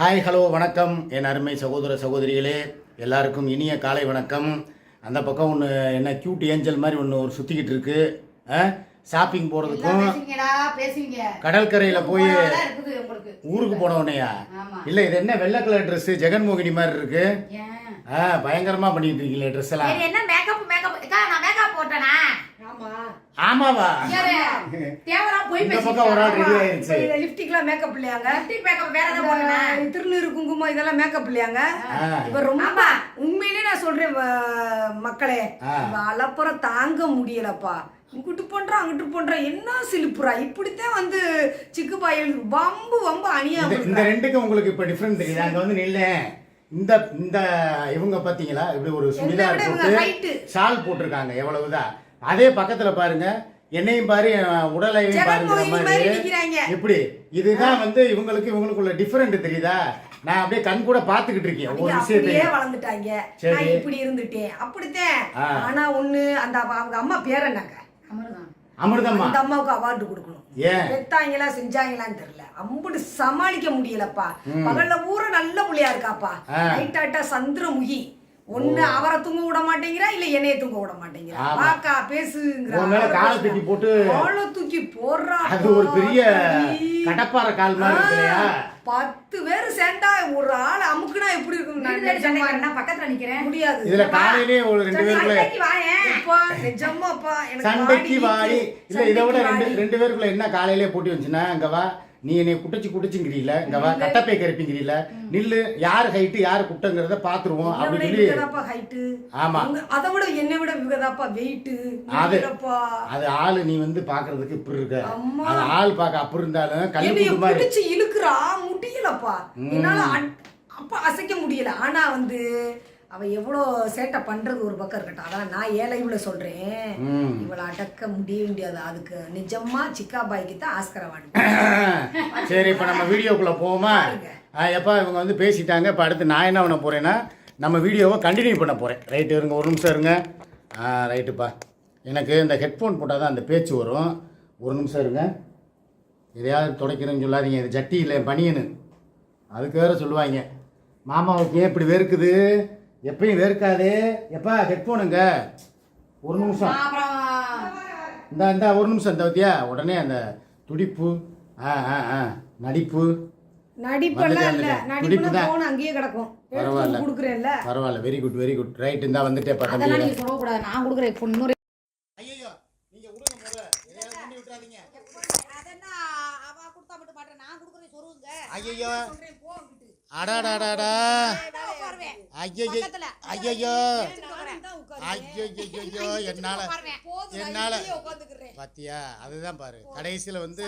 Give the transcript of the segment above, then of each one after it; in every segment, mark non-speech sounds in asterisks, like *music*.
Hi hello வணக்கம் என் அருமை சகோதர சகோதரிகளே எல்லாருக்கும் இனிய காலை வணக்கம் அந்த பக்கம் ஒன்று என்ன கியூட் ஏஞ்சல் மாதிரி ஒன்று ஒரு சுற்றிக்கிட்டு இருக்கு ஷாப்பிங் போகிறதுக்கும். கடற்கரையில் போய் இருக்குது. ஊருக்கு போனவனையா ஆமா. இல்லை இது என்ன வெள்ளை கலர் ட்ரெஸ்ஸு ஜெகன்மோகினி மாதிரி இருக்கு ஏன்? ஆ பயங்கரமாக பண்ணிட்டு இருக்கீங்களே ட்ரெஸ் எல்லாம் என்ன makeup, makeup? அக்கா, நான் makeup போட்டேனா? ஆமாவா யாரு? தேவையில்லாம பொய் இந்த பக்கம் ஒரு ஆள் பேசிட்டு ரெடி ஆயிருச்சு லிப்டிக்லாம் மேக்கப் இல்லையாங்க lipstick makeup வேற எதாவது போட்டேனா? திருநீறு குங்குமம் இதெல்லாம் மேக்கப் இல்லையாங்க ஆ. இப்ப ரொம்ப ஆமா. உண்மையிலே நான் சொல்றேன் வ- மக்களே ஆ. அலப்புறம் தாங்க முடியலப்பா இங்கிட்டு பண்றான் அங்கிட்டு பண்றான் என்ன சிலிப்புறா இப்படித்தான் வந்து சிக்கு பாயில் வம்பு வம்பு அணியா இந்த இந்த ரெண்டுக்கும் உங்களுக்கு இப்போ டிஃப்ரெண்ட் தெரியுது அங்கே வந்து நில்லேன் இந்த இந்த இவங்க பார்த்தீங்களா இப்படி ஒரு சுடிதார் போட்டு. ஷால் போட்டிருக்காங்க எவ்வளவுதான். அதே பக்கத்தில் பாருங்க என்னையும் பாரு என் உடலையும் பாருங்கிற மாதிரி. இப்படி. இதுதான் வந்து இவங்களுக்கு இவங்களுக்குள்ள டிஃப்ரெண்ட் தெரியுதா? நான் அப்படியே கண் கூட பார்த்துக்கிட்டு இருக்கேன் ஒரு அப்படியே விஷயத்தையும் வளர்ந்துட்டாங்க சரி. நான் இப்படி இருந்துட்டேன். அப்படித்தான். ஆனா ஒண்ணு அந்த அவ- அவங்க அம்மா பேர் என்னங்க? அமிர்தம். அமிர்தம்மா. அந்த அம்மாவுக்கு அவார்டு கொடுக்கணும். பெத்தாங்களா செஞ்சாங்களான்னு தெரியல. அம்புட்டு சமாளிக்க முடியலப்பா. பகல்ல பூரா நல்ல புள்ளையா இருக்காப்பா. நைட்டாட்டா சந்திரமுகி. ஒண்ணு அவரை தூங்க விட மாட்டேங்கிறா இல்ல என்னைய தூங்க விட மாட்டேங்கிறா. பாக்கா பேசுங்கிறா. காலை தூக்கி போட்டு காலை தூக்கி போடுறா. அது ஒரு பெரிய கடப்பாறை கால் மாதிரி பத்து பேர் சேர்ந்தா ஒரு ஆள் அமுக்குனா எப்படி இருக்கும் நான் பக்கத்துல நிக்கிறேன். முடியாது இதுல காலையிலேயே ஒரு ரெண்டு பேருக்குள்ள சண்டைக்கு வாயேன். அப்பா நிஜமாப்பா எனக்கு சண்டைக்கு வாடி. இல்ல இதை விட ரெண்டு. ரெண்டு பேருக்குள்ள என்ன காலையிலே போட்டி வந்துச்சுன்னா இங்க வா நீ என்னை குட்டச்சு குட்டச்சுங்கிறீல இங்க வா கட்டப்பை கரைப்பிங்கிறீல நில்லு யார் ஹைட்டு யார் குட்டங்கிறத பாத்துருவோம் அப்படின்னு சொல்லி height. ஆமா. அதை விட என்னை விட இவங்கதாப்பா weight. அது. அது ஆளு நீ வந்து பாக்குறதுக்கு இப்படி இருக்க. அது ஆள் பார்க்க அப்படி இருந்தாலும் குண்டு மாதிரி இழுக்குறா முடியலப்பா என்னால அப்ப அசைக்க முடியல ஆனா வந்து அவ எவ்வளோ சேட்டை பண்றது ஒரு பக்கம் இருக்கட்டும். அதான் நான் இவ்வளவு சொல்றேன்? ம். இவளை அடக்க முடிய முடியாது. அதுக்கு நிஜமா சிக்கா பாய்க்கு தான் ஆஸ்கர் அவார்டு *laughs* சரி இப்போ நம்ம வீடியோக்குள்ள போவோமா? எப்பா இவங்க வந்து பேசிட்டாங்க. இப்போ அடுத்து நான் என்ன பண்ண போறேன்னா நம்ம வீடியோவை கண்டினியூ பண்ண போறேன். ரைட்டு இருங்க ஒரு நிமிஷம் இருங்க. ஆ ரைட்டுப்பா எனக்கு இந்த ஹெட்ஃபோன் போட்டால் தான் அந்த பேச்சு வரும். ஒரு நிமிஷம் இருங்க. எதையாவது துடைக்கிறேன்னு சொல்லாதீங்க. இது ஜட்டி இல்லை பனியனு. அதுக்கு வேற சொல்லுவாங்க. மாமாவுக்கு ஏன் இப்படி வேர்க்குது எப்பயும் வேர்க்காதே. எப்பா ஹெட்ஃபோனுங்க ஒரு நிமிஷம். இந்த இந்த ஒரு நிமிஷம் இந்த பத்தியா? உடனே அந்த துடிப்பு ஆ ஆ ஆ நடிப்பு. நடிப்பெல்லாம் இல்ல. தான். அங்கேயே கிடக்கும். பரவாயில்ல. கொடுக்குறேன்ல. பரவாயில்ல. Very good very good right இந்த வந்துட்டே அதெல்லாம் பத்தம்பி நீங்க சொல்லக்கூடாது. நான் கொடுக்குறேன். இப்போ இன்னொரு ஐயோ நீங்க விடுங்க முதல்ல. எதையாவது பண்ணி விட்டுறாதீங்க. ஐயோ அடாடாடாடா ஐயோ ஐயோ ஐயோ என்னால என்னால. பாத்தியா? அதுதான் பாரு. கடைசியில வந்து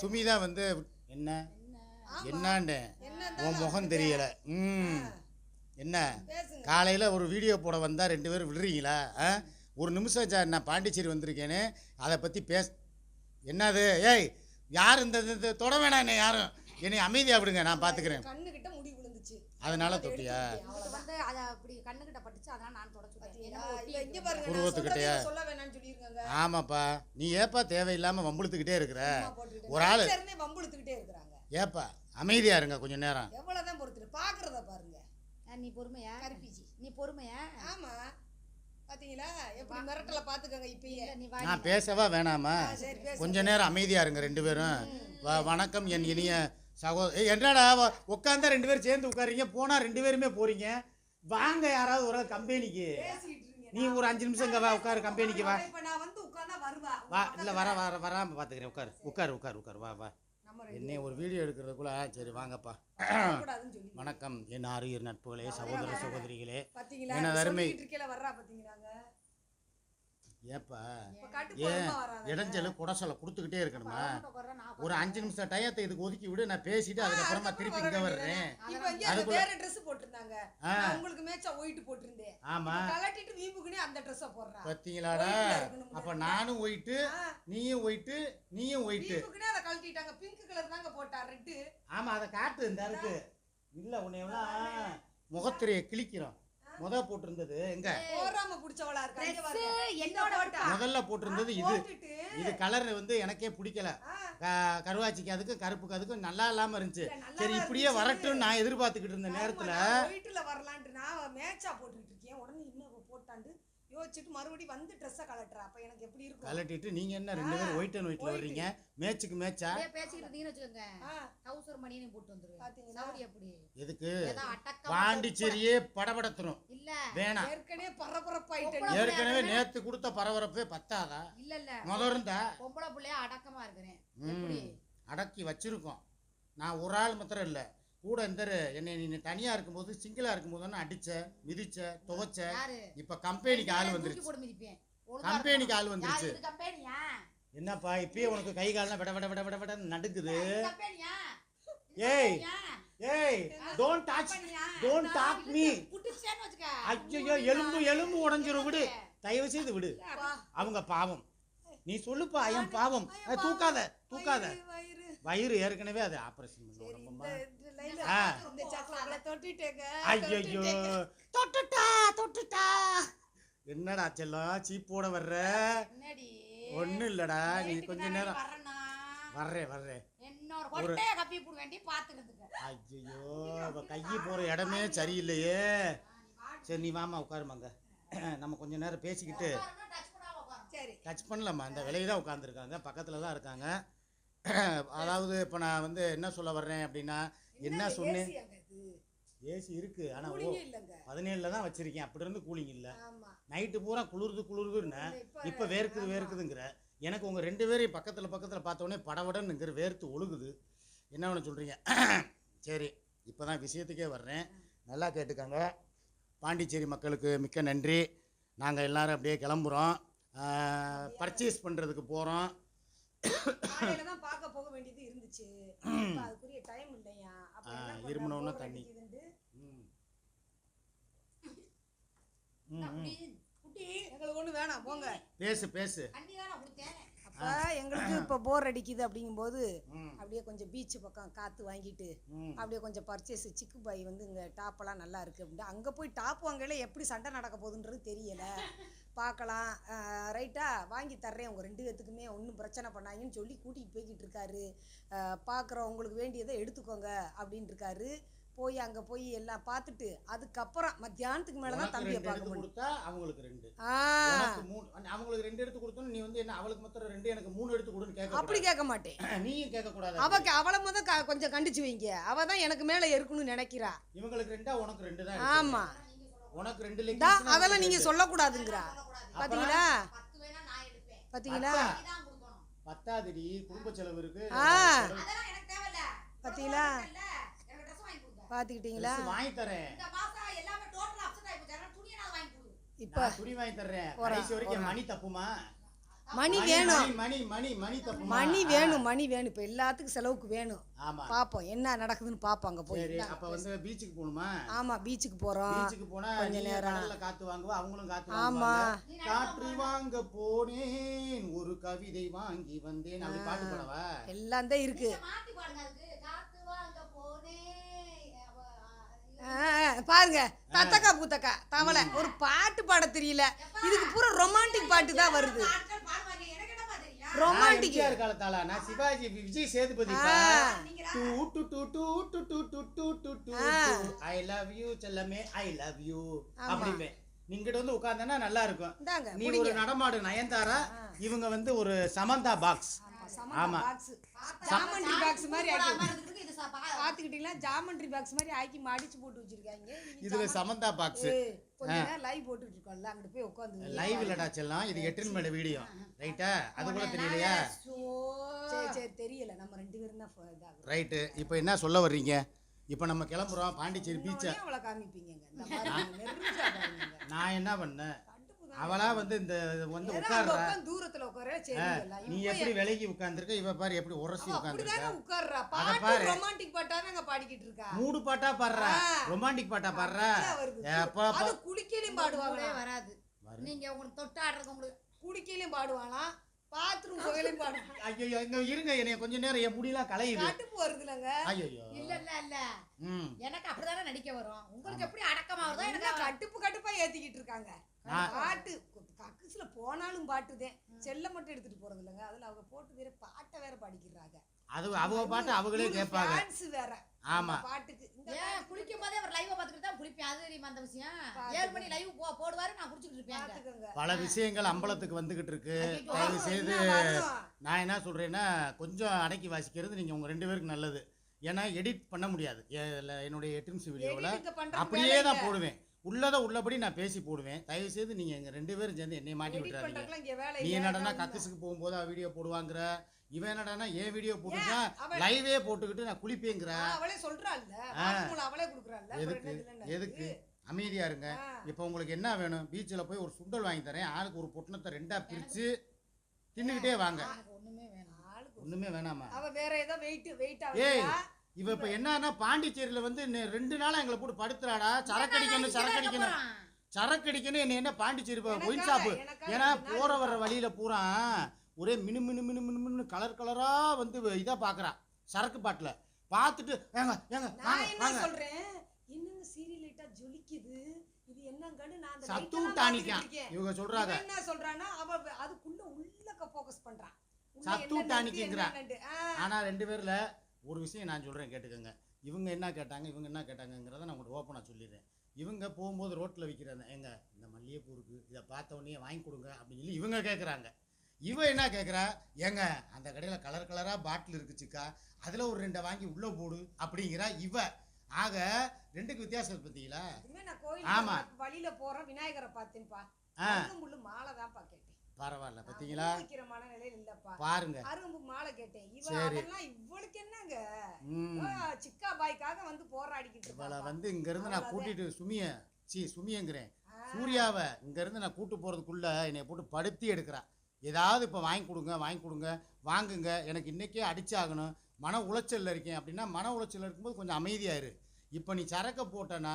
சுமி தான் வந்து என்ன? என்னான்னு? உன் முகம் தெரியல. ம். என்ன? காலையில ஒரு வீடியோ போட வந்தா ரெண்டு பேரும் விடுறீங்களா? ஒரு நிமிஷம் சார் நான் பாண்டிச்சேரி வந்திருக்கேன்னு அதை பத்தி பேச என்னது? ஏய் யார் இந்த தொட வேணாம் என்ன யாரும். என்னை அமைதியா விடுங்க நான் விழுந்துச்சு அதனால தொட்டியா? வந்து அது அப்படி கண்ணுக்கிட்ட பட்டுச்சு, அதனால நான் தொடச்சு ஆமாப்பா. நீ ஏப்பா தேவையில்லாம வம்புழுத்துக்கிட்டே இருக்கிற. ஒரு ஆளு வம்புழுத்துக்கிட்டே இருக்கிறாங்க. ஏப்பா அமைதியா இருங்க கொஞ்ச நேரம். எவ்வளவுதான் பொறுத்துட்டு பாக்குறத பாருங்க. நீ பொறுமையா? நீ பொறுமையா? ஆமா. பாத்தீங்களா? எப்படி மிரட்டல பாத்துக்கோங்க இப்பயே. நான் பேசவா வேணாமா? கொஞ்ச நேரம் அமைதியா இருங்க ரெண்டு பேரும். வ- வணக்கம் என் இனிய சகோ என்னடா உட்காந்தா ரெண்டு பேரும் சேர்ந்து உட்காருங்க போனா ரெண்டு பேருமே போறீங்க. வாங்க யாராவது ஒரு கம்பெனிக்கு. நீ ஒரு அஞ்சு நிமிஷம் இங்க வா உட்காரு கம்பெனிக்கு வா. வா இல்ல வர வர வராம பாத்துக்கிறேன். உட்காரு உட்காரு உட்காரு உட்காரு வா வா. என்னை ஒரு வீடியோ எடுக்கிறதுக்குள்ள சரி வாங்கப்பா. வணக்கம் என் ஆரியர் நட்புகளே சகோதர சகோதரிகளே. என்ன அருமை. சொல்லிட்டு இருக்கேல வர்றா பாத்தீங்களாங்க ஏப்பா? ஏன் இடைஞ்சல் குடசலை கொடுத்துக்கிட்டே இருக்கணுமா? ஒரு அஞ்சு நிமிஷம் டயத்தை இதுக்கு ஒதுக்கி விடு நான் பேசிட்டு அதுக்கப்புறமா திருப்பி இங்க வர்றேன். வேற Dress போட்டிருந்தாங்க. உங்களுக்கு மேட்சா ஒயிட் போட்டிருந்தேன். ஆமா. கலட்டிட்டு வீம்புக்குனே அந்த Dress போடுறா. பார்த்தீங்களாடா அப்ப நானும் ஒயிட்டு. நீயும் ஒயிட்டு நீயும் ஒயிட்டு வீம்புக்குனே அதை கழட்டிட்டாங்க. பிங்க் கலர் தாங்க போட்டா ரெட் ஆமா அதை காட்டு இந்த இருக்கு இல்ல உன்னை எல்லாம் முகத்திரையை கிழிக்கிறோம். முத போட்டிருந்தது எங்க? போறாம புடிச்சவளா இருக்கா. என்னோட. முதல்ல போட்டிருந்தது இது. இது கலர் வந்து எனக்கே பிடிக்கல. கருவாச்சிக்கு அதுக்கும் கருப்புக்கு அதுக்கும் நல்லா இல்லாம இருந்துச்சு. சரி இப்படியே. வரட்டும்னு நான் எதிர்பார்த்துக்கிட்டு இருந்த நேரத்துல ஒயிட்ல வரலான்ட்டு நான் மேட்சா போட்டுட்டு இருக்கேன் உடனே இன்னும் போட்டாண்டு யோசிச்சுட்டு மறுபடியும் வந்து ட்ரெஸ்ஸை கலட்டுறா அப்ப எனக்கு எப்படி இருக்கும்? கலட்டிட்டு நீங்க என்ன ரெண்டு பேரும் ஒயிட் அண்ட் ஒயிட்ல வர்றீங்க? மேட்சுக்கு மேட்சா? பேசிக்கிட்டு இருந்தீங்கன்னு வச்சுக்கோங்க. டவுசர் மணின்னு போட்டு வந்துருவேன்? சவுடி எப்படி? எதுக்கு? பாண்டிச்சேரியே படபடத்தணும் இல்ல. வேணாம். ஏற்கனவே பரபரப்பாயிட்டு ஏற்கனவே நேத்து கொடுத்த பரபரப்பே பத்தாதா? இல்ல இல்ல. முத இருந்தா? பொம்பளை பிள்ளைய அடக்கமா இருக்கிறேன். அடக்கி வச்சிருக்கோம். நான் ஒரு ஆள் மாத்திரம் இல்லை. கூட இந்த என்னை நீ தனியா இருக்கும்போது சிங்கிளா இருக்கும்போது அடிச்ச மிதிச்ச துவைச்ச? இப்ப கம்பெனிக்கு ஆள் வந்துருச்சு. கம்பெனிக்கு ஆள். வந்துருச்சு. என்னப்பா இப்பயே உனக்கு கை கால்லாம் விட விட விட விட விட நடுக்குது. ஏய்? ஏய் don't touch? Don't talk me. ஐயோ எலும்பு எலும்பு உடைஞ்சிரும் விடு. தயவு செய்து விடு. அவங்க பாவம். நீ சொல்லுப்பா என் பாவம். தூக்காத தூக்காத. வயிறு. ஏற்கனவே அது ஆபரேஷன் பண்ணுவோம் ரொம்பமா இந்த. இந்த ஐயோ தொட்டுட்டா தொட்டுட்டா. என்னடா செல்லம் சீப்போட வர்ற? ஒண்ணும் இல்லடா நீ கொஞ்ச நேரம் வர்றேனா? வர்றேன் ஐயோ அவ கையை போற இடமே சரியில்லையே. சரி நீ வாமா உட்காருமாங்க நம்ம கொஞ்ச நேரம் பேசிக்கிட்டு டச் பண்ணலாமா அந்த விலையை தான் உட்காந்துருக்காங்க பக்கத்தில் தான் இருக்காங்க. அதாவது இப்போ நான் வந்து என்ன சொல்ல வர்றேன் அப்படின்னா என்ன சொன்னேன் ஏசி இருக்கு. இல்லைங்க. பதினேழில் தான் வச்சிருக்கேன். அப்படி இருந்து கூலிங் இல்லை. நைட்டு பூரா குளிருது குளிருதுன்னு இப்ப- வேர்க்குது வேர்க்குதுங்கிற. எனக்கு உங்கள் ரெண்டு பேரையும் பக்கத்தில் பக்கத்தில் பார்த்தோன்னே படபடன்னுங்கிற வேர்த்து ஒழுகுது. என்ன ஒன்று சொல்கிறீங்க *clears throat* சரி இப்போ தான் விஷயத்துக்கே வர்றேன். நல்லா கேட்டுக்கங்க. பாண்டிச்சேரி மக்களுக்கு மிக்க நன்றி. நாங்கள் எல்லாரும் அப்படியே கிளம்புறோம். பர்ச்சேஸ் பண்ணுறதுக்கு போகிறோம் பார்க்க போக வேண்டியது இருந்துச்சு. அதுக்குரிய டைம் இல்லையா? இருமுனோன்னா தண்ணி. ம். ம் குட்டி எங்களுக்கு ஒன்று வேணாம் போங்க. பேசு பேசு. எங்களுக்கு இப்ப போர் அடிக்குது அப்படிங்கும்போது அப்படியே கொஞ்சம் பீச் பக்கம் காத்து வாங்கிட்டு அப்படியே கொஞ்சம் பர்ச்சேஸ் சிக்கு பாய் வந்து இங்கே டாப்பெல்லாம் நல்லா இருக்குது அப்படின்ட்டு. அங்கே போய் டாப் வாங்கல எப்படி சண்டை நடக்க போகுதுன்றது தெரியல. பார்க்கலாம். ரைட்டா வாங்கி தர்றேன். உங்கள் ரெண்டு பேத்துக்குமே ஒன்றும் பிரச்சனை பண்ணாங்கன்னு சொல்லி கூட்டிகிட்டு போய்கிட்டு இருக்காரு. பார்க்குறோம். உங்களுக்கு வேண்டியதை எடுத்துக்கோங்க அப்படின்னு இருக்காரு. போய் அங்கே போய் எல்லாம் பார்த்துட்டு அதுக்கப்புறம் மத்தியானத்துக்கு மேலே தான் தம்பியை பார்க்க முடியும். கொடுத்தா அவங்களுக்கு ரெண்டு. மூணு அவங்களுக்கு ரெண்டு எடுத்து கொடுத்தோன்னு நீ வந்து என்ன அவளுக்கு மொத்தம் ரெண்டு எனக்கு மூணு எடுத்து கொடுன்னு கேட்க அப்படி கேட்க மாட்டேன். *clears throat* நீயும் கேட்க கூடாது அவக்கு அவளை முத கொஞ்சம் கண்டிச்சு வைங்க. அவ தான் எனக்கு மேலே இருக்கணும்னு நினைக்கிறா. இவங்களுக்கு ரெண்டா உனக்கு ரெண்டு தான் ஆமா. உனக்கு ரெண்டு leggings, அதெல்லாம் எனக்கு நீங்க ரெண்டு. சொல்லக்கூடாதுங்கிறா. பாத்தீங்களா? பத்து வேணா நான் எடுப்பேன். பாத்தீங்களா? அப்பா. நீ தான் கொடுக்கணும். பத்தாதுடி குடும்ப செலவு இருக்கு. ஆ. பாத்துக்கிட்டீங்களா? வாங்கி தரேன். இப்ப துணி வாங்கி தர்றேன் கடைசி வரைக்கும் மணி தப்புமா? மணி வேணும். மணி மணி மணி தப்புமா? மணி வேணும் மணி வேணும். இப்ப எல்லாத்துக்கும் செலவுக்கு வேணும். ஆமா. பாப்போம் என்ன நடக்குதுன்னு பாப்போம் அங்க போய். சரி அப்ப வந்து பீச்சுக்கு போகணுமா? ஆமா பீச்சுக்கு போறோம். பீச்சுக்கு போனா கொஞ்ச நேரம். கடல்ல காத்து வாங்குவா அவங்களும் காத்து ஆமா. காற்று வாங்க. போனேன் ஒரு கவிதை வாங்கி வந்தேன். அப்படி பாட்டு பாடவா? எல்லாம் தான் இருக்கு. நீங்க மாத்தி பாடுங்க அதுக்கு. காத்து வாங்க போனேன். பாருங்க தத்தக்கா பூத்தக்கா தவளை ஒரு பாட்டு பாட தெரியல இதுக்கு பூரா ரொமான்டிக் பாட்டு தான் வருது? ரொமான்டிக் காலத்தால நான் சிவாஜி விஜய் சேதுபதி. டூ டு டு டு டு டு டு டு டு டு. ஐ லவ் யூ செல்லமே ஐ லவ் யூ அப்படிமே நீங்கிட்ட வந்து உட்கார்ந்தனா நல்லா இருக்கும் நீ ஒரு நடமாடு நயன்தாரா இவங்க வந்து ஒரு சமந்தா பாக்ஸ் ஆமா. பாக்ஸ் ஜாமண்ட்ரி பாக்ஸ் மாதிரி பாத்துக்கிட்டீங்களா? ஜாமண்ட்ரி பாக்ஸ் மாதிரி ஆக்கி மடிச்சு போட்டு வச்சிருக்காங்க. இதுல சமந்தா பாக்ஸ் லைவ் போட்டுட்டு இருக்கோம்ல அங்கிட்டு போய் உட்காந்து லைவ் இல்லடா செல்லம். இது எட்டின் மேல வீடியோ ரைட்டா அது கூட தெரியலையா? சரி சரி தெரியல. நம்ம ரெண்டு பேரும் தான் ரைட்டு இப்போ என்ன சொல்ல வர்றீங்க? இப்போ நம்ம கிளம்புறோம். பாண்டிச்சேரி பீச்சை. நான் என்ன பண்ணேன். அவளா வந்து இந்த வந்து உட்கார்றா. உட்கார்ந்து தூரத்துல உட்கார. நீ எப்படி விலகி உட்கார்ந்திருக்க? இவ பாரு எப்படி உரசி உட்கார்ந்திருக்க? உட்கார்றா. அத பாட்டு பாரு. ரொமான்டிக் பாட்டா நாங்க பாடிக்கிட்டு இருக்கா? மூடு பாட்டா பாடுறா. ரொமான்டிக் பாட்டா பாடுறா. அப்படிதான் வருது. எப்பா அது குளிக்கையிலும் பாடுவாங்க கூடவே வராது. நீங்க உங்களுக்கு தொட்டாடுறது உங்களுக்கு குளிக்கையிலும் பாடுவானா பாத்ரூம் புகையிலும் பாடுவாங்க ஐயோ இங்க இருங்க என்னைய கொஞ்ச நேரம் என் முடியெல்லாம் கலையுது கட்டுப்பு வருதுலங்க ஐயோ இல்ல இல்ல இல்ல. எனக்கு அப்படிதானே நடிக்க வரும். உங்களுக்கு எப்படி அடக்கமா வருதோ எனக்கு கட்டுப்பு கட்டுப்பா ஏத்திக்கிட்டு இருக்காங்க. பாட்டு கக்குஸ்ல போனாலும் பாட்டுதேன் செல்ல மட்டும் எடுத்துட்டு போறது இல்லைங்க அதுல அவங்க போட்டு வேற பாட்டை வேற படிக்கிறாங்க. அது அவங்க பாட்டு அவங்களே கேட்பாங்க. வேற. ஆமா. பாட்டுக்கு ஏன் குளிக்கும் போதே அவர் லைவ் பார்த்துக்கிட்டு தான் குளிப்பேன். அது தெரியுமா அந்த விஷயம்? பாத்துக்கோ. ஏழு மணி லைவ் போ போடுவாரு நான் குடிச்சிட்டு இருப்பேன் அங்க. பாத்துக்கோங்க. பல விஷயங்கள் அம்பலத்துக்கு வந்துகிட்டு இருக்கு. தயவு செய்து? நான் என்ன சொல்கிறேன்னா கொஞ்சம் அடக்கி வாசிக்கிறது நீங்கள் உங்கள் ரெண்டு பேருக்கு நல்லது. ஏன்னா எடிட் பண்ண முடியாது. என்னுடைய எட்டு வீடியோவில் அப்படியே தான். போடுவேன். உள்ளதை உள்ளபடி நான் பேசி போடுவேன். தயவு செய்து நீங்கள் எங்கள் ரெண்டு பேரும் சேர்ந்து என்னை மாட்டி வேலை நீ. என்னடனா நான் கக்குசுக்கு போகும்போது வீடியோ போடுவாங்கிற. இவன் என்னடானா ஏன் வீடியோ போட்டுட்டா லைவே போட்டுக்கிட்டு நான் குளிப்பேங்கிற. அவளே சொல்றாள்ல. வாக்குமூலம் அவளே குடுக்குறாள்ல. அப்புறம் எதுக்கு? எதுக்கு? அமைதியா இருங்க. இப்போ உங்களுக்கு என்ன வேணும்? பீச்சில் போய் ஒரு சுண்டல் வாங்கி தரேன். ஆளுக்கு ஒரு பொட்டணத்தை ரெண்டா பிரிச்சு தின்னுக்கிட்டே வாங்க. ஒண்ணுமே வேணாம். ஆளுக்கு ஒரு- ஒண்ணுமே வேணாமா? அவ வேற ஏதோ வெயிட் வெயிட் ஏய் இவ இப்ப என்னன்னா பாண்டிச்சேரியில வந்து ரெண்டு நாளா எங்களை போட்டு படுத்துறாடா. சரக்கு அடிக்கணும் சரக்கு அடிக்கணும் சரக்கு அடிக்கணும் என்ன என்ன பாண்டிச்சேரி ஒயின் ஷாப்பு ஏன்னா போற வர்ற வழியில பூரா ஒரே மினு மினு மினு மினு மினு கலர் கலரா வந்து இதா பாக்குறா. சரக்கு பாட்டில. பார்த்துட்டு ஏங்க ஏங்க நான் என்ன சொல்றேன்? என்னங்க சீரியல் லைட்டா ஜொலிக்குது? இது என்னங்கன்னு நான் சத்து light எல்லாம் டானிக்கா பார்த்துக்கிட்டு இருக்கேன். இவங்க சொல்றாங்க. இவன் என்ன சொல்றான்னா அவ அதுக்குள்ள உள்ளக்க ஃபோக்கஸ் உள்ள சத்து என்னென்ன இருக்கு, டானிக்குங்கிறா. என்னென்னண்டு. ஆ, ஆனா ரெண்டு பேர்ல ஒரு விஷயம் நான் சொல்றேன் கேட்டுக்கோங்க. இவங்க என்ன கேட்டாங்க இவங்க என்ன கேட்டாங்கங்கிறத நான் உங்களுக்கு ஓப்பனாக சொல்லிடுறேன். இவங்க போகும்போது ரோட்டில் விற்கிறாங்க ஏங்க இந்த மல்லிகைப்பூ இருக்கு. இதை பார்த்த உடனே வாங்கி கொடுங்க அப்படின்னு சொல்லி இவங்க கேட்குறாங்க இவ என்ன கேட்குறா ஏங்க அந்த கடையில் கலர் கலராக பாட்டில் இருக்குச்சுக்கா அதில் ஒரு ரெண்டை வாங்கி உள்ளே போடு அப்படிங்கிறா இவ. ஆக ரெண்டுக்கு வித்தியாசம் பார்த்தீங்களா நான் ஆமா. வழியில போறேன் விநாயகரை பார்த்தேன்ப்பா ஆ. அருகம்புல்லு மாலை தான்ப்பா கேட்டேன். பரவாயில்ல நான் பார்த்தீங்களா வைக்கிற மனநிலையில இல்லப்பா. பாருங்க. அரும்பு மாலை கேட்டேன். அதெல்லாம் இவளுக்கு என்னங்க? சிக்கா பாய்க்காக வந்து போராடிக்கிட்டு இவளை வந்து இங்கேருந்து நான் அவ்வளவுதான். கூட்டிட்டு சுமிய சி சுமியங்கிறேன். சூர்யாவை இங்கேருந்து நான் கூட்டு போகிறதுக்குள்ள என்னை போட்டு படுத்தி எடுக்கிறா. ஏதாவது இப்போ வாங்கி கொடுங்க வாங்கி கொடுங்க வாங்குங்க. எனக்கு இன்றைக்கே அடிச்சாகணும். மன உளைச்சலில் இருக்கேன் அப்படின்னா மன உளைச்சலில் இருக்கும்போது கொஞ்சம் அமைதியாயிரு இப்போ நீ சரக்கை போட்டனா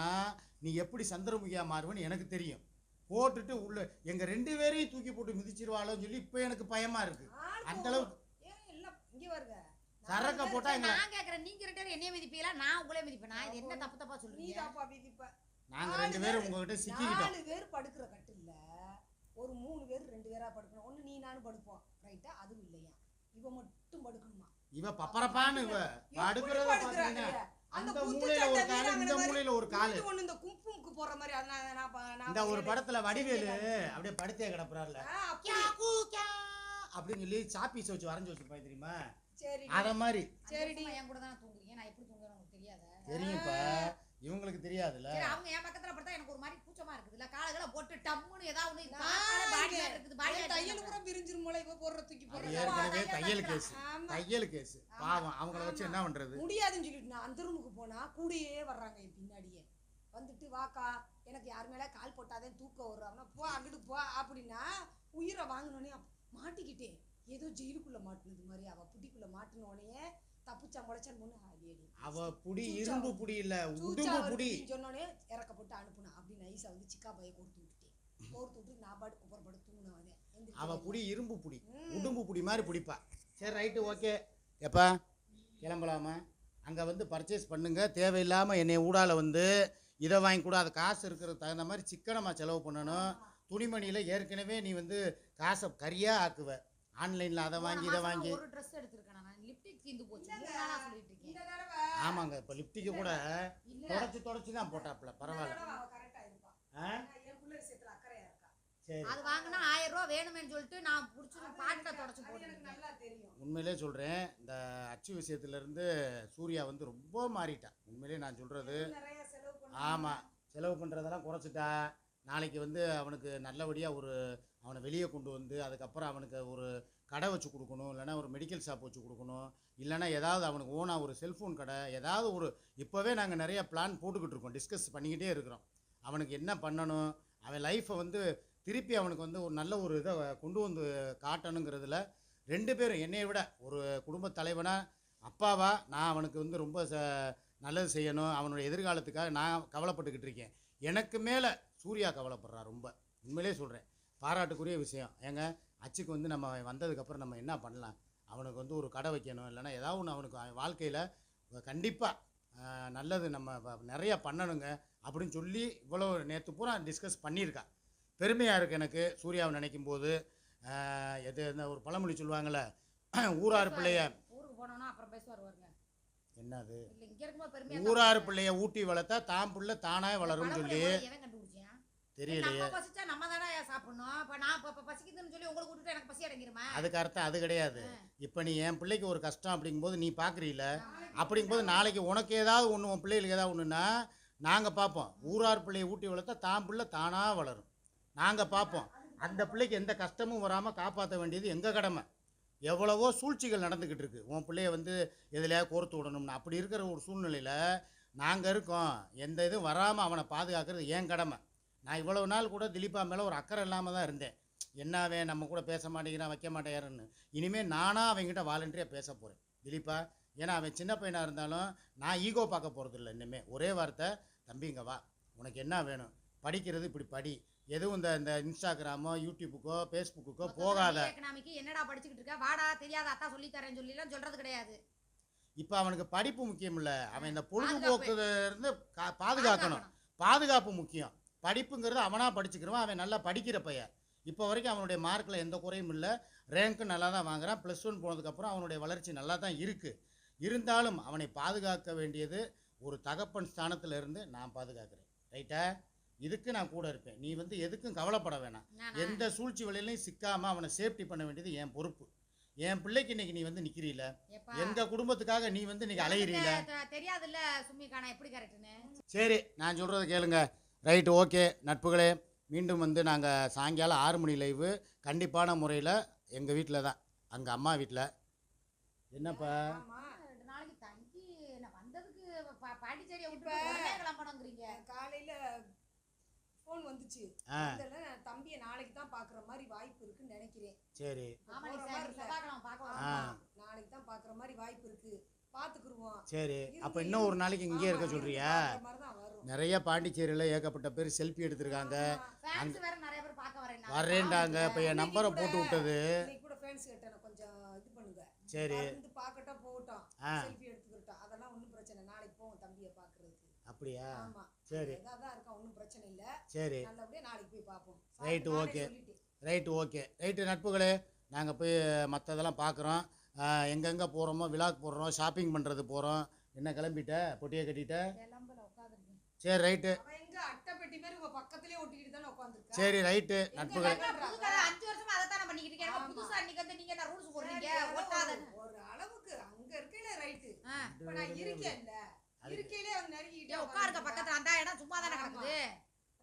நீ எப்படி சந்திரமுகியாக மாறுவேன்னு எனக்கு தெரியும். போட்டுட்டு உள்ள எங்கள் ரெண்டு பேரையும் தூக்கி போட்டு மிதிச்சிருவாளோன்னு சொல்லி இப்போ எனக்கு பயமாக இருக்குது ஆளுக்கு அந்த ஒரு- அளவுக்கு ஏன் எல்லாம் இங்க வருங்க சரக்கை போட்டால் நான் கேக்குறேன். நீங்க ரெண்டு பேரும் என்னைய மிதிப்பீங்களா? நான் உங்களே மிதிப்பேன். நான் இது என்ன தப்பு தப்பா நீ சொல்றீங்க தாப்பா நாங்கள் ரெண்டு பேரும் உங்ககிட்ட சிக்கிக்கிட்டோம். நாலு பேர் படுக்கிற கட்டில்ல ஒரு மூணு பேர் ரெண்டு பேரா படுக்கணும். ஒண்ணு நீ நானும் படுப்போம். ரைட்டா அதுவும் இல்லையா? இவ மட்டும் படுக்கணுமா? இவ பப்பரப்பான்னு இவ. படுக்கிறத அந்த மூலையில ஒரு காலு இந்த மூலையில ஒரு காலு. ஒண்ணு இந்த கும்புமுக்கு போற மாதிரி அது நான் இந்த ஒரு படத்துல வடிவேலு. அப்படியே படுத்தே கிடப்புறாருல. அப்படின்னு சொல்லி சாப்பீஸ் வச்சு வரைஞ்சு வச்சிருப்பாங்க தெரியுமா? சரி அத மாதிரி. சரிடி. என் கூட தான் தூங்குறீங்க? நான் எப்படி தூங்குறேன்? உங்களுக்கு தெரியாதா? தெரியும்ப்பா. இவங்களுக்கு தெரியாதுல்ல. சரி அவங்க என் பக்கத்துல படுத்தா எனக்கு ஒரு மாதிரி கூச்சமா காலகளை போட்டு டம்முன்னு ஏதாவது ஒண்ணு பாடி இருக்குது பாடி தையல் கூட பிரிஞ்சிரும் போல இவ போடுற தூக்கி அது போடுற ஏற்கனவே தையல் கேஸ் தையல் கேஸ் பாவம் அவங்கள வச்சு என்ன பண்றது? முடியாதுன்னு சொல்லிட்டு நான் அந்த ரூமுக்கு போனா கூடயே வர்றாங்க என் பின்னாடியே. வந்துட்டு வாக்கா எனக்கு யார் மேல கால் போட்டாதே தூக்கம் அப்படின்னா போ அங்கிட்டு போ அப்படின்னா உயிரை வாங்கினோடனே மாட்டிக்கிட்டேன் ஏதோ ஜெயிலுக்குள்ள மாட்டினது மாதிரி அவ புடிக்குள்ள மாட்டினோடனே தப்புச்சா முளைச்சான்னு பொண்ணு அடி அடி அவ புடி இரும்பு புடி இல்ல உடும்பு புடி. சொன்னோடனே இறக்க போட்டு அனுப்புனா. அப்படி நைஸா வந்து சிக்கா பைய கொடுத்து விட்டுட்டேன். கோர்த்து விட்டு நான் பாட்டு குப்பர் படுத்து தூங்கினேன் அவன் எந்திரிக்கவே அவ. புடி இரும்பு புடி. உடும்பு புடி மாதிரி பிடிப்பா. சரி ரைட்டு ஓகே எப்பா கிளம்பலாமா? அங்கே வந்து பர்ச்சேஸ் பண்ணுங்க. தேவையில்லாமல் என்னை ஊடால வந்து இதை வாங்கி கூட. அது காசு இருக்கிறதுக்கு தகுந்த மாதிரி சிக்கனமாக செலவு பண்ணணும். துணிமணியில் ஏற்கனவே நீ வந்து காசை கரியாக ஆக்குவ. ஆன்லைனில் அதை வாங்கி இதை வாங்கி. தீந்து போச்சு. நாளா சொல்லிட்டு இருக்கேன் ஆமாங்க இப்போ லிப்டிக்கு கூட தொடச்சி தொடச்சி தான் போட்டாப்புல இந்த பரவாயில்ல. தடவை அவ கரெக்டா இருப்பா. ஆ? ஏன்னா என் பிள்ளை விஷயத்துல அக்கறையா இருக்கா. சரி. அது வாங்கினா ஆயிரம் ரூபா வேணுமேன்னு சொல்லிட்டு நான் புடிச்சு பாட்டில தொடச்சு தெரியும். உண்மையிலே சொல்கிறேன் இந்த அச்சு விஷயத்துலேருந்து சூர்யா வந்து ரொம்ப மாறிட்டான் உண்மையிலே நான் சொல்கிறது ஆமாம் செலவு பண்ணுறதெல்லாம் குறைச்சிட்டா. நாளைக்கு வந்து அவனுக்கு நல்லபடியாக ஒரு அவனை வெளியே கொண்டு வந்து அதுக்கப்புறம் அவனுக்கு ஒரு கடை வச்சு கொடுக்கணும் இல்லைன்னா ஒரு மெடிக்கல் ஷாப் வச்சு கொடுக்கணும் இல்லைன்னா ஏதாவது அவனுக்கு ஓனாக ஒரு செல்ஃபோன் கடை ஏதாவது ஒரு இப்போவே நாங்கள் நிறைய பிளான் போட்டுக்கிட்டு இருக்கோம் டிஸ்கஸ் பண்ணிக்கிட்டே இருக்கிறோம். அவனுக்கு என்ன பண்ணணும் அவன் லைஃப்பை வந்து திருப்பி அவனுக்கு வந்து ஒரு நல்ல ஒரு இதை கொண்டு வந்து காட்டணுங்கிறதுல ரெண்டு பேரும் என்னை விட ஒரு குடும்ப தலைவனாக அப்பாவா நான் அவனுக்கு வந்து ரொம்ப ச நல்லது செய்யணும் அவனுடைய எதிர்காலத்துக்காக நான் கவலைப்பட்டுக்கிட்டு இருக்கேன். எனக்கு மேலே சூர்யா கவலைப்படுறா ரொம்ப. உண்மையிலே சொல்கிறேன் பாராட்டுக்குரிய விஷயம். ஏங்க அச்சுக்கு வந்து நம்ம வந்ததுக்கப்புறம் நம்ம என்ன பண்ணலாம்? அவனுக்கு வந்து ஒரு கடை வைக்கணும். இல்லைன்னா ஏதாவது ஒன்று அவனுக்கு அவன் வாழ்க்கையில் ஆஹ் நல்லது நம்ம நிறைய பண்ணணுங்க அப்படின்னு சொல்லி இவ்வளோ நேற்று பூரா டிஸ்கஸ் பண்ணியிருக்கா. பெருமையாக இருக்குது எனக்கு. சூர்யாவை நினைக்கும் போது எது இந்த ஒரு பழமொழி சொல்லுவாங்கள்ல *clears throat* ஊரார் பிள்ளைய என்னது? ஊரார் பிள்ளைய ஊட்டி வளர்த்தா தான் பிள்ளை தானாக வளரும்னு சொல்லி தெரியலையே. நம்ம பசிச்சா நம்ம தானே சாப்பிடணும். இப்ப நான் இப்ப பசிக்குதுன்னு சொல்லி உங்களுக்கு விட்டுட்டு எனக்கு பசி அடங்கிருமா? அதுக்கு அர்த்தம் அது கிடையாது. இப்போ நீ என் பிள்ளைக்கு ஒரு கஷ்டம் அப்படிங்கும்போது நீ பார்க்குறீல அப்படிங்கும்போது நாளைக்கு உனக்கு ஏதாவது ஒன்று உன் பிள்ளைகளுக்கு ஏதாவது ஒன்றுனா நாங்கள் பார்ப்போம் ஊரார் பிள்ளையை ஊட்டி வளர்த்தா தான் பிள்ளை தானாக வளரும். நாங்கள் பார்ப்போம் அந்த பிள்ளைக்கு எந்த கஷ்டமும் வராமல் காப்பாற்ற வேண்டியது எங்கள் கடமை? எவ்வளவோ சூழ்ச்சிகள் நடந்துக்கிட்டு இருக்கு. உன் பிள்ளைய வந்து எதுலையா கோர்த்து விடணும்னு. அப்படி இருக்கிற ஒரு சூழ்நிலையில் நாங்கள் இருக்கோம். எந்த இதுவும் வராமல் அவனை பாதுகாக்கிறது என் கடமை. நான் இவ்வளவு நாள் கூட திலீப்பா மேலே ஒரு அக்கறை இல்லாமல் தான் இருந்தேன். என்னவே நம்ம கூட பேச மாட்டேங்கிறான் வைக்க மாட்டேங்கிறான்னு. இனிமேல் நானாக அவங்ககிட்ட வாலண்டியாக பேச போகிறேன் திலீப்பா ஏன்னா அவன் சின்ன பையனாக இருந்தாலும் நான் ஈகோ பார்க்க போகிறது இல்லை இனிமேல் ஒரே வார்த்தை தம்பிங்க வா. உனக்கு என்ன வேணும்? படிக்கிறது இப்படி படி. எதுவும் இந்த இந்த இன்ஸ்டாகிராமோ யூடியூப்புக்கோ ஃபேஸ்புக்குக்கோ போகாத. எக்கனாமிக்கு என்னடா படிச்சுக்கிட்டு இருக்க? வாடா தெரியாத அத்தா சொல்லி தரேன்னு சொல்லி எல்லாம் சொல்றது கிடையாது. இப்போ அவனுக்கு படிப்பு முக்கியம் இல்லை. அவன் இந்த பொழுதுபோக்குல இருந்து கா பாதுகாக்கணும். பாதுகாப்பு முக்கியம். படிப்புங்கிறது அவனாக படிச்சுக்கிறவன் அவன் நல்லா படிக்கிற பையன். இப்போ வரைக்கும் அவனுடைய மார்க்கில் எந்த குறையும் இல்லை. ரேங்க்கும் நல்லா தான் வாங்குறான். ப்ளஸ் ஒன் போனதுக்கப்புறம் அவனுடைய வளர்ச்சி நல்லா தான் இருக்குது இருந்தாலும் அவனை பாதுகாக்க வேண்டியது ஒரு தகப்பன் ஸ்தானத்துல இருந்து நான் பாதுகாக்கிறேன். ரைட்டா இதுக்கு நான் கூட இருப்பேன். நீ வந்து எதுக்கும் கவலைப்பட வேணாம்? எந்த சூழ்ச்சி வழியிலையும் சிக்காமல் அவனை சேஃப்டி பண்ண வேண்டியது என் பொறுப்பு. என் பிள்ளைக்கு இன்னைக்கு நீ வந்து நிற்கிறீல எப்பா? எங்க குடும்பத்துக்காக நீ வந்து இன்னைக்கு அலையிறீல? தெரியாதுல்ல சும்மிக்கான எப்படி கரெக்ட்னு சரி நான் சொல்கிறத கேளுங்க. Right okay. நட்புகளே மீண்டும் வந்து நாங்கள் சாயங்காலம் ஆறு மணி லைவு கண்டிப்பான முறையில் எங்கள் வீட்டில் தான். அங்கே அம்மா வீட்டில் என்னப்பா? ஆமா ரெண்டு நாளைக்கு தங்கி நான் வந்ததுக்கு பா- பாண்டிச்சேரியை விட்டு இப்ப- உடனே கிளம்பணுங்கிறீங்க. காலையில ஃபோன் வந்துச்சு. ஆ. அதுல நான் தம்பியை நாளைக்கு தான் பாக்குற மாதிரி வாய்ப்பு இருக்குன்னு நினைக்கிறேன். சரி. நாளைக்கு தான் பாக்குற மாதிரி வாய்ப்பு இருக்கு. சரி அப்போ இன்னும் ஒரு நாளைக்கு இங்கே இருக்க வரும். நிறைய பாண்டிச்சேரியில் ஏகப்பட்ட பேர் செல்ஃபி எடுத்திருக்காங்க. Fans வேற நிறைய பேர் பார்க்க வரேன் வரேன்டாங்க. இப்போ என் நம்பரை போட்டு விட்டது. இன்னைக்கு கூட ஃபேன்ஸ் கிட்ட நான் கொஞ்சம் இது பண்ணுங்க சரி. வந்து பார்க்கட்டும் போகட்டும். ஆ. செல்ஃபி எடுத்துக்கிட்டோம். அதெல்லாம் ஒன்றும் பிரச்சனை இல்லை. நாளைக்கு போவோம் தம்பியை பார்க்கறதுக்கு. அப்படியா? சரி. இதாக தான் இருக்கா? ஒன்றும் பிரச்சனை இல்லை. சரி. நல்லபடியா நாளைக்கு போய் பார்ப்போம். Right, okay. Right okay right நட்புகளே நாங்கள் போய் மற்றதெல்லாம் பார்க்குறோம். எங்கெங்கே போகிறோமோ விழாக்கு போடுறோம் ஷாப்பிங் பண்ணுறது போகிறோம் என்ன கிளம்பிட்ட? பொட்டியை கட்டிட்ட? சரி ரைட்டு அவன் எங்க அட்டை பெட்டி மாதிரி உங்க பக்கத்துலயே ஒட்டிக்கிட்டு தானே உட்காந்துருக்கா? சரி ரைட்டு நட்புகளே புது கதை அஞ்சு வருஷமா அதை தானே பண்ணிக்கிட்டு இருக்கேன். எனக்கு புதுசா இன்னைக்கு வந்து நீங்க என்ன ரூல்ஸ் போடுறீங்க? ஒட்டாதன்னு ஒரு அளவுக்கு அங்க இருக்கையில அவன் நெருங்கிட்டே உட்காருக்க பக்கத்துல. அந்த இடம் சும்மா தானே கிடக்குது.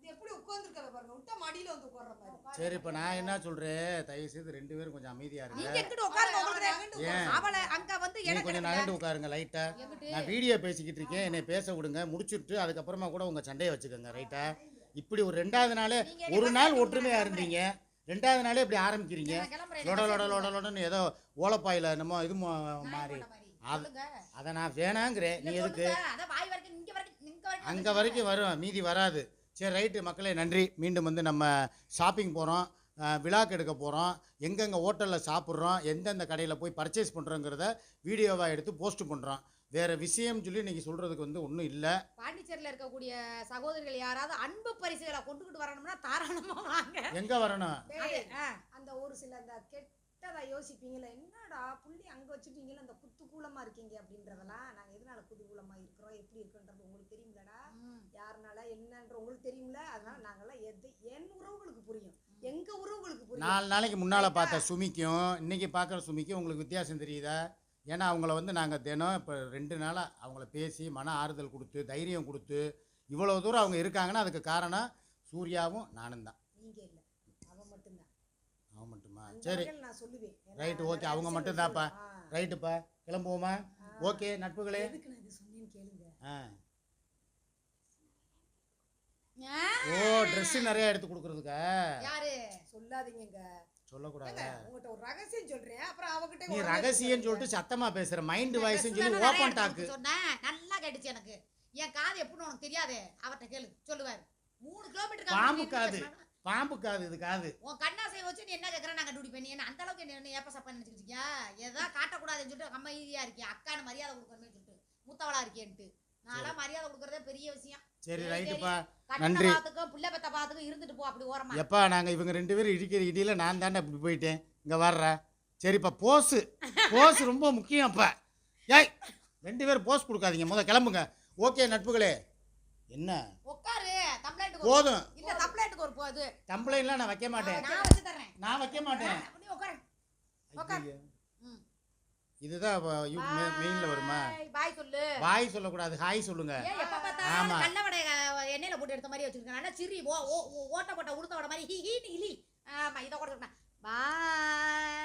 எப்படி உட்கார்ந்துருக்கத பாருங்க. விட்டா மடியில வந்து உட்கார்ற மாதிரி. சரி இப்போ நான் என்ன சொல்கிறேன் தயவு செய்து ரெண்டு பேரும் கொஞ்சம் அமைதியாக நீங்க இருங்க எங்கிட்ட உட்காருங்க? உங்களுக்கு? அவளை அங்க வந்து எனக்கு கொஞ்சம் நகண்டு உட்காருங்க எங்கிட்டு? நான் வீடியோ பேசிக்கிட்டு இருக்கேன். என்னை பேச விடுங்க. முடிச்சுட்டு அதுக்கப்புறமா கூட உங்கள் சண்டையை வச்சுக்கோங்க ரைட்டா இப்படி ஒரு ரெண்டாவது நாளே நீங்க ஒரு நாள் நான் இருந்தீங்க. ரெண்டாவது நாளே இப்படி ஆரம்பிக்கிறீங்க. லொட லொட லொட லொடன்னு ஏதோ ஓலப்பாயில் என்னமோ இது மாறி. அது- நான் வேணாங்கிறேன். நீ எதுக்கு? அங்கே. வரைக்கும் வரும். மீதி வராது. சரி ரைட்டு. மக்களே நன்றி. மீண்டும் வந்து நம்ம ஷாப்பிங் போகிறோம் விழாக்கு எடுக்க போகிறோம் எங்கெங்கே ஹோட்டலில் சாப்பிட்றோம் எந்தெந்த கடையில் போய் பர்ச்சேஸ் பண்ணுறோங்கிறத வீடியோவாக எடுத்து போஸ்ட் பண்ணுறோம் வேறு விஷயம் சொல்லி இன்றைக்கி சொல்கிறதுக்கு வந்து ஒன்றும் இல்லை. பாண்டிச்சேரியில இருக்கக்கூடிய சகோதரிகள் யாராவது அன்பு பரிசுகளை கொண்டுகிட்டு வரணும்னா தாராளமா வாங்க. எங்கே வரணும். அந்த ஒரு சில அந்த கெட்டதா யோசிப்பீங்களே என்னடா புள்ளி அங்க வச்சுட்டீங்களே அந்த குத்துக்கூலமா இருக்கீங்க? அப்படின்றதெல்லாம் நாங்க எதனால குதூகூலமா இருக்கிறோம்? எப்படி இருக்குன்றது உங்களுக்கு தெரியுங்களடா. யாருனால என்னன்ற உங்களுக்கு தெரியும்ல? அதனால நாங்கெல்லாம் எது என் உறவுகளுக்கு புரியும். எங்க உறவுகளுக்கு புரியும். நாலு நாளைக்கு முன்னால் பார்த்த சுமிக்கும் இன்றைக்கி பார்க்குற சுமிக்கும் உங்களுக்கு வித்தியாசம் தெரியுதா? ஏன்னா அவங்கள வந்து நாங்கள் தினம் இப்போ ரெண்டு நாளாக அவங்கள பேசி மன ஆறுதல் கொடுத்து தைரியம் கொடுத்து இவ்வளோ தூரம் அவங்க இருக்காங்கன்னா அதுக்கு காரணம் சூர்யாவும் நானும் தான் நீங்க இல்ல அவன் மட்டும்தான் அவன் மட்டுமா அந்த சரி. நான் சொல்லுவேன். ஏன்னா ரைட்டு ஓகே அவங்க சொல்லுவேன். ஆ. ரைட்டுப்பா கிளம்புவோமா? ஓகே நட்புகளே. ஆ. ஓ ட்ரெஸ்ஸு நிறையா எடுத்து கொடுக்குறதுக்கா? யாரு? சொல்லாதீங்கங்க. சொல்லக்கூடாது? ஒரு ரகசியம் சொல்றேன். அப்புறம் அவகிட்ட நீ ஒரு ரகசியம்னு சொல்லிட்டு சத்தமா பேசுற. மைண்ட் சொல்லி எடுத்து சொன்னேன். நல்லா கேட்டுச்சு எனக்கு. என் காது எப்படின்னு உனக்கு தெரியாது. அவர்கிட்ட கேளு. சொல்லுவார். மூணு கிலோமீட்டர் பாம்பு காது. பாம்பு காது இது காது. உன் கண்ணாசை வச்சு நீ என்ன கேட்கற நாங்க டியூட்டி பண்ணி என்ன அந்த அளவுக்கு என்ன ஏப்ப சப்பா நினைச்சிட்டு இருக்கியா? எதா காட்டக்கூடாதுன்னு சொல்லிட்டு அமைதியா இருக்கியா அக்கான மரியாதை கொடுக்கணும்னு சொல்லிட்டு மூத்தவளா இருக்கேன்ட்டு. நான்லாம் மரியாதை கொடுக்கறதே பெரிய விஷயம். சரி ரைட்டுப்பா நன்றி. பிள்ளை பெத்த பாத்துக்கும் இருந்துட்டு போ அப்படி ஓரமா. எப்பா நாங்கள் இவங்க ரெண்டு பேரும் இடிக்கிற இடியில் நான் தானே இப்படி போயிட்டேன். இங்கே வர்ற. சரிப்பா போஸு. போஸ் ரொம்ப முக்கியம் அப்பா. ஏய் ரெண்டு பேரும் போஸ் கொடுக்காதீங்க. முத கிளம்புங்க. ஓகே நட்புகளே. என்ன? உட்காரு கம்ப்ளைண்ட்டுக்கு போதும். இல்ல கம்ப்ளைண்ட்டுக்கு ஒரு போகுது கம்ப்ளைண்ட்லாம் நான் வைக்க மாட்டேன். நான் வச்சு தர்றேன். நான் வைக்க மாட்டேன். நீ உட்காரு உட்கார். இதுதான் மெயினில் வருமா? பாய், பாய் சொல்லு. பாய் சொல்லக்கூடாது ஹாய் சொல்லுங்க. ஆமா. எண்ணெயில போட்டு எடுத்த மாதிரி வச்சிருக்கேன் நல்லா சிரி ஓ ஓ ஓ- ஓட்ட போட்ட உளுத்த வடை மாதிரி ஹி ஹீ இலி ஆமா இதை கொடுத்துருக்கேன் பாய்.